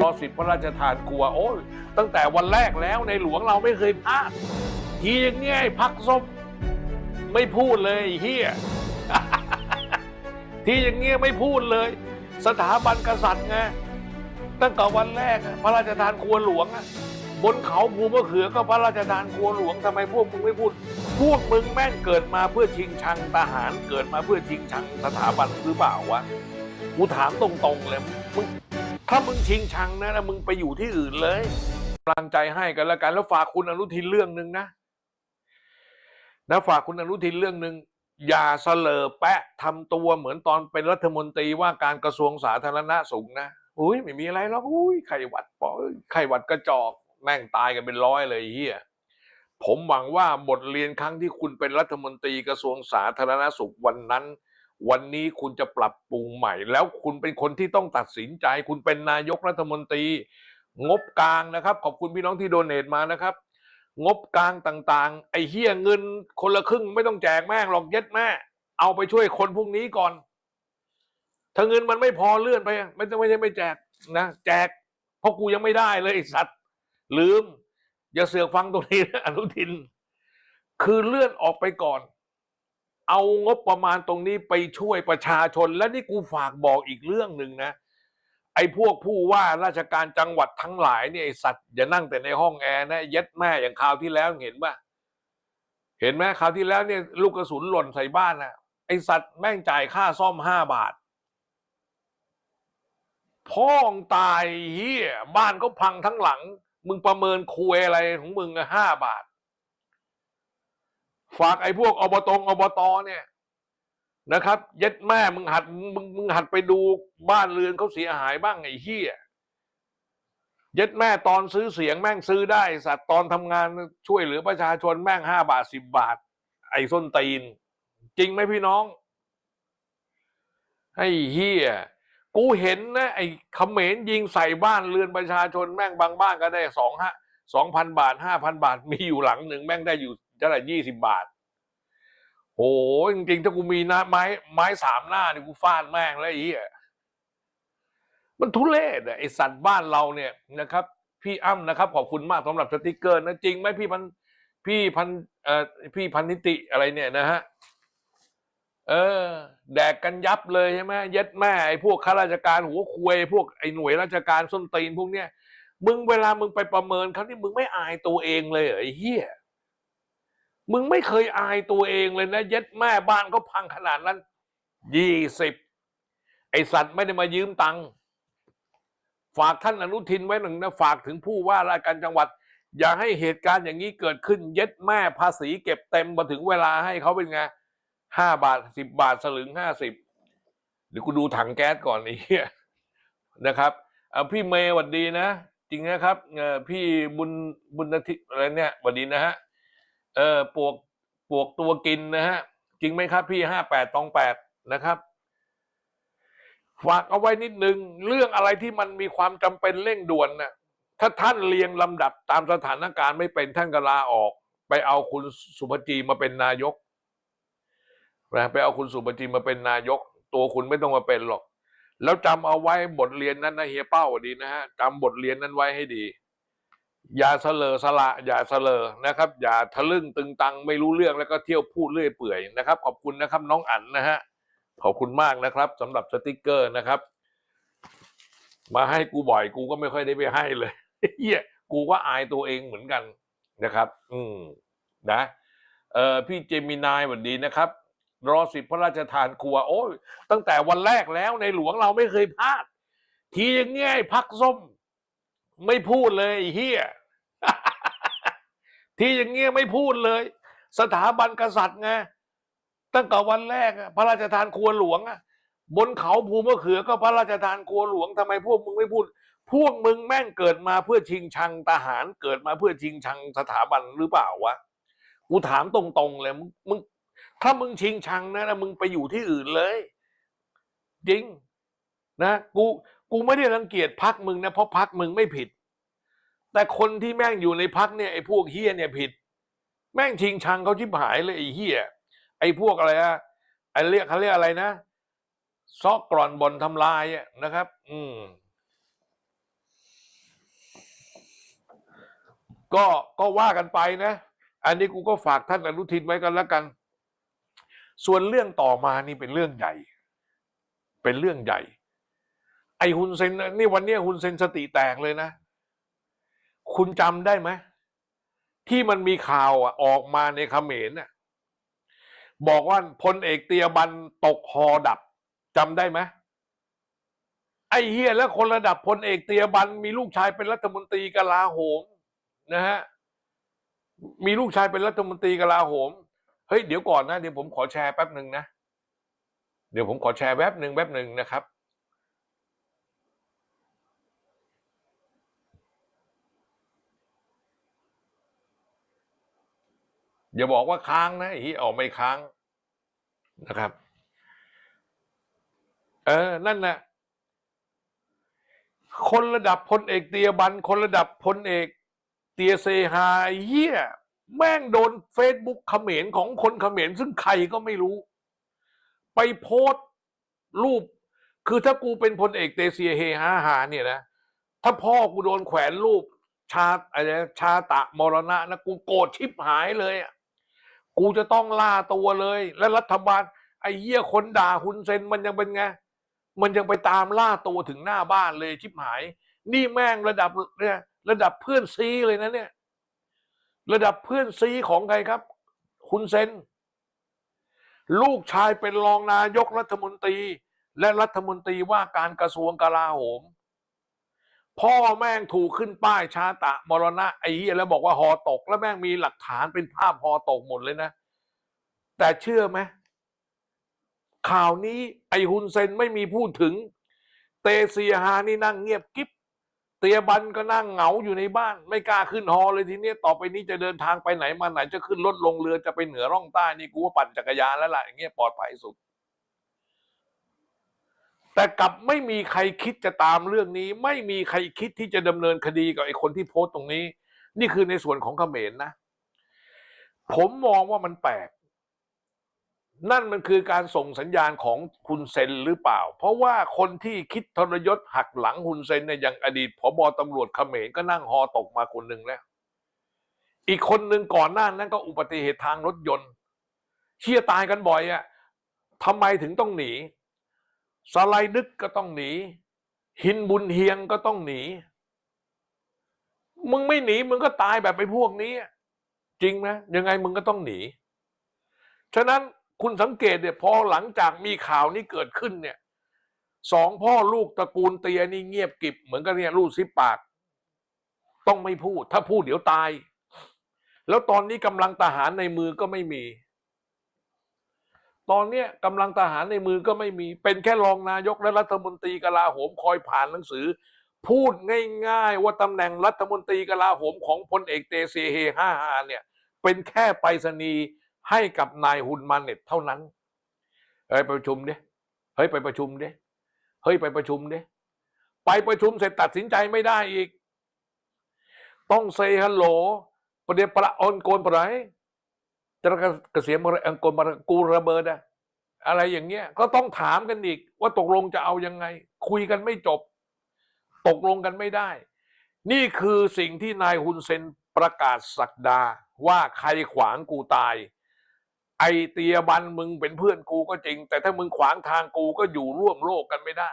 รอสิบพระราชทานกลัวโอ้ยตั้งแต่วันแรกแล้วในหลวงเราไม่เคยพลาดทีอย่างเงี้ยพักส้มไม่พูดเลยเฮียทีอย่างเงี้ยไม่พูดเลย สถาบันกษัตริย์ไงตั้งแต่วันแรกพระราชทานครัวหลวงบนเขาภูมะเขือก็พระราชทานครัวหลวงทำไมพวกมึงไม่พูด พวกมึงแม่งเกิดมาเพื่อชิงชังทหารเกิดมาเพื่อชิงชังสถาบันหรือเปล่าวะ กูถามตรงๆเลยมึงถ้ามึงชิงชังนะนะมึงไปอยู่ที่อื่นเลยกำลังใจให้กันแล้วกัน แล้วฝากคุณอนุทินเรื่องหนึ่งนะนะฝากคุณอนุทินเรื่องหนึ่งอย่าเสลอแปะทำตัวเหมือนตอนเป็นรัฐมนตรีว่าการกระทรวงสาธารณสุขนะอุ้ยไม่มีอะไรหรอกอุ้ยไข้หวัดปอไข้หวัดกระจอกแม่งตายกันเป็นร้อยเลยเฮียผมหวังว่าบทเรียนครั้งที่คุณเป็นรัฐมนตรีกระทรวงสาธารณสุขวันนั้น วันนี้คุณจะปรับปรุงใหม่ แล้วคุณเป็นคนที่ต้องตัดสินใจ คุณเป็นนายกรัฐมนตรี งบกลางนะครับ ขอบคุณพี่น้องที่โดเนทมานะครับ งบกลางต่างๆ ไอ้เฮียเงินคนละครึ่งไม่ต้องแจกแม่งหรอกเย็ดแม่เอาไปช่วยคนพวกนี้ก่อน ถ้าเงินมันไม่พอเลื่อนไป ไม่ต้องไม่ใช่ไม่แจกนะแจกเพราะกูยังไม่ได้เลยไอ้สัตว์ ลืม อย่าเสือกฟังตรงนี้นะอนุทิน คือเลื่อนออกไปก่อน เอางบประมาณตรงนี้ไปช่วยประชาชน และนี่กูฝากบอกอีกเรื่องหนึ่งนะ ไอ้พวกผู้ว่าราชการจังหวัดทั้งหลายเนี่ยไอ้สัตว์อย่านั่งแต่ในห้องแอร์นะเย็ดแม่อย่างคราวที่แล้วเห็นป่ะเห็นไหมคราวที่แล้วเนี่ยลูกกระสุนหล่นใส่บ้านนะไอ้สัตว์แม่งจ่ายค่าซ่อมห้าบาท พ่องตายเฮียบ้านก็พังทั้งหลัง มึงประเมินคุยอะไรของมึงห้าบาท ฝากไอ้พวกอบตอบตเนี่ยนะครับเย็ดแม่มึงหัดมึงมึงหัดไปดูบ้านเรือนเขาเสียหายบ้างไอ้เฮียเย็ดแม่ตอนซื้อเสียงแม่งซื้อได้ สัตว์ตอนทำงานช่วยเหลือประชาชนแม่งห้าบาทสิบบาท ไอ้ส้นตีน จริงไหมพี่น้องไอ้เฮียกูเห็นนะไอ้เขมรยิงใส่บ้านเรือนประชาชนแม่งบางบ้านก็ได้สองห้าสองพันบาทห้าพันบาทมีอยู่หลังหนึ่งแม่งได้อยู่ เท่าไหร่ยี่สิบบาทโหจริงๆ ถ้ากูมีนะไม้ไม้สามหน้านี่กูฟาดแม่งแล้วไอ้เหี้ยมันทุเรศอะไอสัตว์บ้านเราเนี่ยนะครับ พี่อ้ำนะครับ ขอบคุณมากสำหรับสติกเกอร์นะจริงไหมพี่พันพี่พันเอ่อพี่พันนิติอะไรเนี่ยนะฮะเออ แดกกันยับเลยใช่ไหมเย็ดแม่ไอ้พวกข้าราชการหัวควยพวกไอ้หน่วยราชการส้นตีนพวกเนี้ยมึงเวลามึงไปประเมินเขานี่มึงไม่อายตัวเองเลยเหรอไอ้เหี้ย มึงไม่เคยอายตัวเองเลยนะเย็ดแม่บ้านก็พังขนาดนั้นยี่สิบไอสัตว์ไม่ได้มายืมตังค์ฝากท่านอนุทินไว้หนึ่งนะ ฝากถึงผู้ว่าราชการจังหวัด อย่าให้เหตุการณ์อย่างนี้เกิดขึ้น เย็ดแม่ภาษีเก็บเต็มมาถึงเวลาให้เขาเป็นไงห้าบาทสิบบาทสลึงห้าสิบเดี๋ยวกูดูถังแก๊สก่อนไอ้เหี้ยนะครับพี่เมย์หวัดดีนะ จริงนะครับพี่บุญบุญนาทิอะไรเนี่ยหวัดดีนะฮะ เออปวกปวกตัวกินนะฮะ จริงไหมครับพี่ห้าแปดตองแปดนะครับ ฝากเอาไว้นิดนึง เรื่องอะไรที่มันมีความจำเป็นเร่งด่วนนะถ้าท่านเรียงลำดับตามสถานการณ์ไม่เป็นท่านก็ลาออก ไปเอาคุณสุภจีมาเป็นนายกนะไปเอาคุณสุปจิมมาเป็นนายก ตัวคุณไม่ต้องมาเป็นหรอก แล้วจำเอาไว้บทเรียนนั้นนะเฮียเป้าดีนะฮะจำบทเรียนนั้นไว้ให้ดี อย่าเสลอสละอย่าเสลอนะครับ อย่าทะลึ่งตึงตังไม่รู้เรื่องแล้วก็เที่ยวพูดเรื่อยเปื่อยนะครับ ขอบคุณนะครับน้องอั๋นนะฮะขอบคุณมากนะครับสำหรับสติกเกอร์นะครับ มาให้กูบ่อยกูก็ไม่ค่อยได้ไปให้เลยเฮียกูก็อายตัวเองเหมือนกันนะครับ อืมนะเออพี่เจมินายสวัสดีนะครับ รอสิบพระราชทานครัว โอ้ยตั้งแต่วันแรกแล้วในหลวงเราไม่เคยพลาด ทีอย่างเงี้ยพักส้ม ไม่พูดเลยเฮียที่อย่างเงี้ยไม่พูดเลย สถาบันกษัตริย์ไงตั้งแต่วันแรกพระราชทานครัวหลวงอะบนเขาภูมะเขือก็พระราชทานครัวหลวงทำไมพวกมึงไม่พูด พวกมึงแม่งเกิดมาเพื่อชิงชังทหารเกิดมาเพื่อชิงชังสถาบันหรือเปล่าวะกูถามตรงๆเลยมึงมึงถ้ามึงชิงชังนะนะมึงไปอยู่ที่อื่นเลย จริง นะ กู กูไม่ได้รังเกียจพักมึงนะเพราะพักมึงไม่ผิด แต่คนที่แม่งอยู่ในพักเนี่ยไอ้พวกเฮียเนี่ยผิด แม่งชิงชังเขาชิบหายเลยไอ้เฮียไอ้พวกอะไรอะไอ้เรียกเขาเรียกอะไรนะซอกกร่อนบนทำลายนะครับ อืม ก็ก็ว่ากันไปนะ อันนี้กูก็ฝากท่านอนุทินไว้กันแล้วกัน ส่วนเรื่องต่อมานี่เป็นเรื่องใหญ่ เป็นเรื่องใหญ่ ไอ้ฮุนเซนนี่วันนี้ฮุนเซนสติแตกเลยนะ คุณจำได้ไหมที่มันมีข่าวอะออกมาในขเขมรน่ะบอกว่าพลเอกเตียบันตกฮอดับจำได้ไหมไอ้เฮียแล้วคนระดับพลเอกเตียบัน มีลูกชายเป็นรัฐมนตรีกลาโหมนะฮะมีลูกชายเป็นรัฐมนตรีกลาโหม เฮ้ยเดี๋ยวก่อนนะเดี๋ยวผมขอแชร์แป๊บหนึ่งนะ เดี๋ยวผมขอแชร์แป๊บหนึ่งแป๊บหนึ่งนะครับ อย่าบอกว่าค้างนะไอ้ฮี่ออกไม่ค้างนะครับ เออ นั่นน่ะคนระดับพลเอกเตียบัน คนระดับพลเอกเตียเซฮาไอ้เหี้ยแม่งโดนเฟซบุ๊กเขมรของคนเขมรซึ่งใครก็ไม่รู้ ไปโพสต์รูป คือถ้ากูเป็นพลเอกเตเซียเฮฮาฮาเนี่ยนะ ถ้าพ่อกูโดนแขวนรูปชาอะไรนะชาตะมรณะนะกูโกรธชิบหายเลยอะ กูจะต้องล่าตัวเลย และรัฐบาล ไอ้เหี้ยคนด่าฮุนเซนมันยังเป็นไง มันยังไปตามล่าตัวถึงหน้าบ้านเลยชิบหาย นี่แม่งระดับเนี่ยระดับเพื่อนซีเลยนะเนี่ย ระดับเพื่อนซีของใครครับ คุณเซนลูกชายเป็นรองนายกรัฐมนตรี และรัฐมนตรีว่าการกระทรวงกลาโหม พ่อแม่งถูกขึ้นป้ายชาตะมรณะไอ้เหี้ยแล้วบอกว่าฮอตก แล้วแม่งมีหลักฐานเป็นภาพฮอตกหมดเลยนะ แต่เชื่อไหมข่าวนี้ไอ้ฮุนเซนไม่มีพูดถึง เตเซียฮานี่นั่งเงียบกิ๊บเตียบันก็นั่งเหงาอยู่ในบ้าน ไม่กล้าขึ้นฮอเลยทีเนี้ยต่อไปนี้จะเดินทางไปไหนมาไหนจะขึ้นรถลงเรือจะไปเหนือร่องใต้นี่กูว่าปั่นจักรยานแล้วล่ะอย่างเงี้ยปลอดภัยสุด แต่กลับไม่มีใครคิดจะตามเรื่องนี้ ไม่มีใครคิดที่จะดำเนินคดีกับไอ้คนที่โพสต์ตรงนี้ นี่คือในส่วนของเขมรนะ ผมมองว่ามันแปลก นั่นมันคือการส่งสัญญาณของคุณเซนหรือเปล่า เพราะว่าคนที่คิดทรยศหักหลังคุณเซนเนี่ยอย่างอดีตผบตำรวจเขมรก็นั่งฮอตกมาคนหนึ่งแล้ว อีกคนหนึ่งก่อนหน้านั้นก็อุบัติเหตุทางรถยนต์ เชี่ยตายกันบ่อยอะทำไมถึงต้องหนี สไลดึกก็ต้องหนี หินบุญเฮียงก็ต้องหนี มึงไม่หนีมึงก็ตายแบบไปพวกนี้ จริงไหมยังไงมึงก็ต้องหนี ฉะนั้นคุณสังเกตเนี่ยพอหลังจากมีข่าวนี้เกิดขึ้นเนี่ยสองพ่อลูกตระกูลเตียนี่เงียบกิบเหมือนกันเนี่ยลูกซิปาก ต้องไม่พูด ถ้าพูดเดี๋ยวตาย แล้วตอนนี้กำลังทหารในมือก็ไม่มี ตอนเนี้ยกำลังทหารในมือก็ไม่มี เป็นแค่รองนายกและรัฐมนตรีกลาโหมคอยผ่านหนังสือ พูดง่าย ๆ ว่าตำแหน่งรัฐมนตรีกลาโหมของพลเอกเตเซเฮห้าฮาเนี่ย เป็นแค่ไปรษณีย์ให้กับนายฮุนมาเน็ตเท่านั้นเฮ้ยไปประชุมเดิเฮ้ยไปประชุมเดิเฮ้ยไปประชุมเดิไปประชุมเสร็จตัดสินใจไม่ได้อีก ต้องเซฮัลโหลประเดี๋ยวประออนโกนประไร จะกระเสียมอังโกนมากูระเบิดอะอะไรอย่างเงี้ย ก็ต้องถามกันอีก ว่าตกลงจะเอายังไง คุยกันไม่จบ ตกลงกันไม่ได้ นี่คือสิ่งที่นายฮุนเซนประกาศสักดาว่าใครขวางกูตาย ไอเตียบันมึงเป็นเพื่อนกูก็จริง แต่ถ้ามึงขวางทางกูก็อยู่ร่วมโลกกันไม่ได้